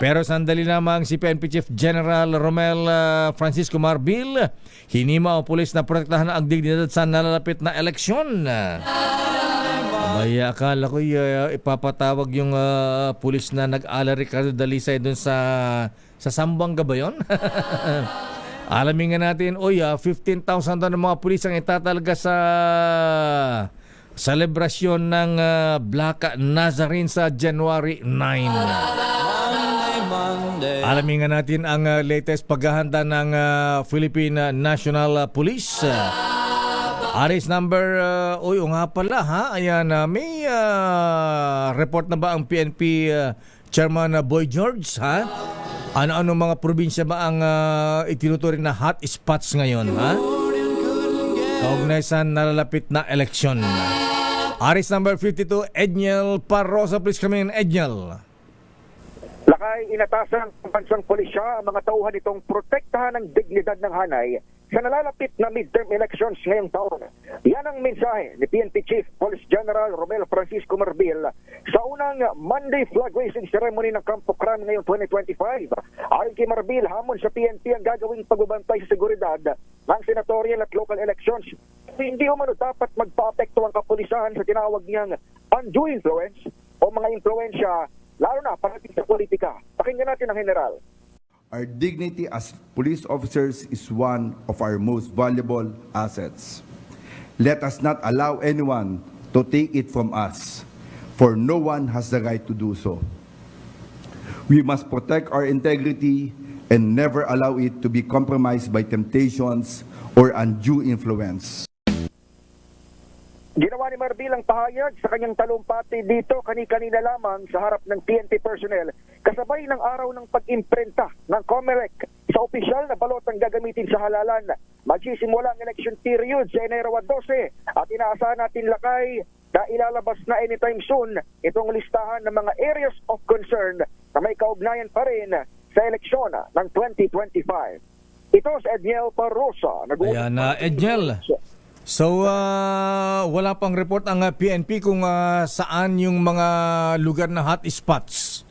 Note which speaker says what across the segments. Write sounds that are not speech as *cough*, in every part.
Speaker 1: Pero sandali lamang si PNP Chief General Romel ah, Francisco Marbil, hinima ang pulis na protektahan ang dignidad sa nalalapit na eleksyon. Abay, akala ko uh, ipapatawag yung ah, pulis na nag-ala Ricardo Dalisay dun sa sa Sambanga ba? *laughs* Alamin nga natin, oy, ah, 15,000 daw ng mga pulis ang itatalaga sa selebrasyon ng ah, Black Nazarene sa January 9. Alamin nga natin ang ah, latest paghahanda ng ah, Philippine National Police. Aris number, uh, uy, nga pala ha, ayan, ah, may ah, report na ba ang PNP ah, Chairman ah, Boy George ha? Ano-ano mga probinsya ba ang uh, itinuturing na hot spots ngayon ha? Kaugnay sa nalalapit na eleksyon. Aris number 52, Edniel Parosa, please come in, Edniel.
Speaker 2: Lakay inatasan ng bansang pulisya ang mga tauhan itong protektahan ng dignidad ng hanay sa nalalapit na midterm elections ngayong taon. Yan ang mensahe ni PNP Chief Police General Romel Francisco Marbil sa unang Monday flag raising ceremony ng Campo Crame ngayong 2025. Ayon kay Marbil, hamon sa PNP ang gagawing pagbabantay sa seguridad ng senatorial at local elections. Hindi umano dapat magpa-apekto ang kapulisahan sa tinawag niyang undue influence o mga impluensya lalo na parating sa politika. Pakinggan natin ang general.
Speaker 3: Our dignity as police officers is one of our most valuable assets. Let us not allow anyone to take it from us, for no one has the right to do so. We must protect our integrity and never allow it to be compromised by temptations or undue influence.
Speaker 2: Ginawa ni Marbil ang pahayag sa kanyang talumpati dito kani-kanina lamang sa harap ng PNP personnel kasabay ng araw ng pag-imprenta ng COMELEC sa opisyal na balotang gagamitin sa halalan. Magsisimula ang election period sa Enero 12 at inaasahan natin lakay na ilalabas na anytime soon itong listahan ng mga areas of concern na may kaugnayan pa rin sa eleksyon ng 2025. Ito si Edniel Parrosa.
Speaker 1: Ayan na, Edniel. So, ah, wala pang report ang ah, PNP kung ah, saan yung mga lugar na hot spots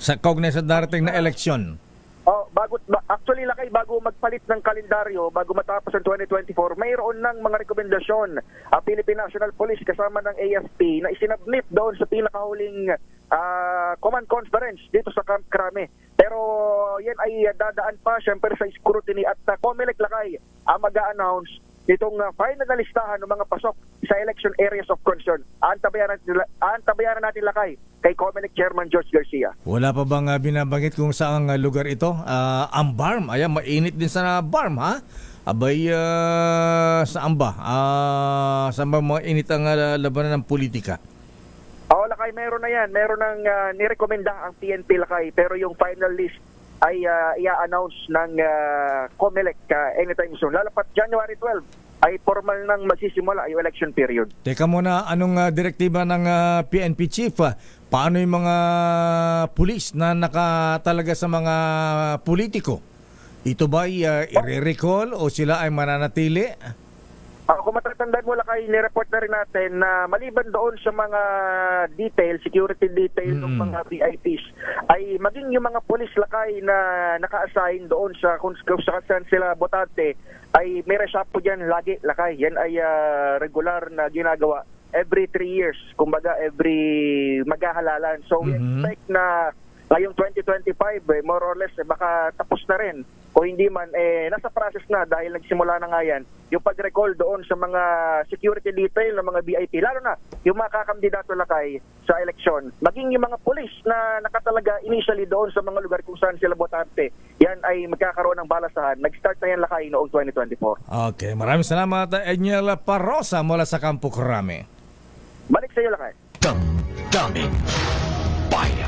Speaker 1: sa kaugnay sa darating na eleksyon.
Speaker 2: Oh, bago ba- actually lakay bago magpalit ng kalendaryo, bago matapos ang 2024, mayroon ng mga rekomendasyon ang Philippine National Police kasama ng AFP na isinabmit doon sa pinakahuling ah, command conference dito sa Camp Crame. Pero yan ay dadaan pa syempre sa scrutiny at uh, COMELEC lakay ang mag-a-announce nitong uh, final na listahan ng mga pasok sa election areas of concern. Antabayan natin, antabayan natin lakay kay COMELEC Chairman George Garcia.
Speaker 1: Wala pa bang ah, binabanggit kung saan ah, lugar ito? Ah, ang BARM. Ayan, mainit din sa BARM, ha? Abay, ah, saan ba? Ah, saan ba mga init ang ah, labanan ng politika?
Speaker 2: Oo, Lakay, meron na yan. Meron nang uh, nirekomenda ang PNP Lakay. Pero yung final list ay uh, i-announce ng uh, COMELEC uh, anytime soon. Lalapat January 12 ay formal nang magsisimula yung election period.
Speaker 1: Teka muna, anong ah, direktiba ng ah, PNP chief? ah? Paano yung mga pulis na nakatalaga sa mga politiko? Ito ba ah, i-recall o sila ay mananatili?
Speaker 2: Uh, kung matatandaan mo Lakay, nireport na rin natin na maliban doon sa mga detail, security detail ng
Speaker 1: Mm.
Speaker 2: mga VIPs, ay maging yung mga police Lakay na naka-assign doon sa kung, kung saan sila botante, ay may reshapo dyan lagi Lakay. Yan ay ah, regular na ginagawa every three years, kumbaga every maghahalalan. So we
Speaker 1: Mhm.
Speaker 2: expect na ngayong 2025, eh, more or less, eh, baka tapos na rin. O hindi man, eh, nasa process na dahil nagsimula na nga yan, yung pag-recall doon sa mga security detail ng mga VIP, lalo na yung mga kakandidato lakay sa eleksyon, maging yung mga police na nakatalaga initially doon sa mga lugar kung saan sila botante, yan ay magkakaroon ng balasahan. Nag-start na yan lakay noong 2024.
Speaker 1: Okay, maraming salamat Edniel Parosa mula sa Campo Crame.
Speaker 2: Balik sa iyo lakay.
Speaker 4: Damdamin. Bayan.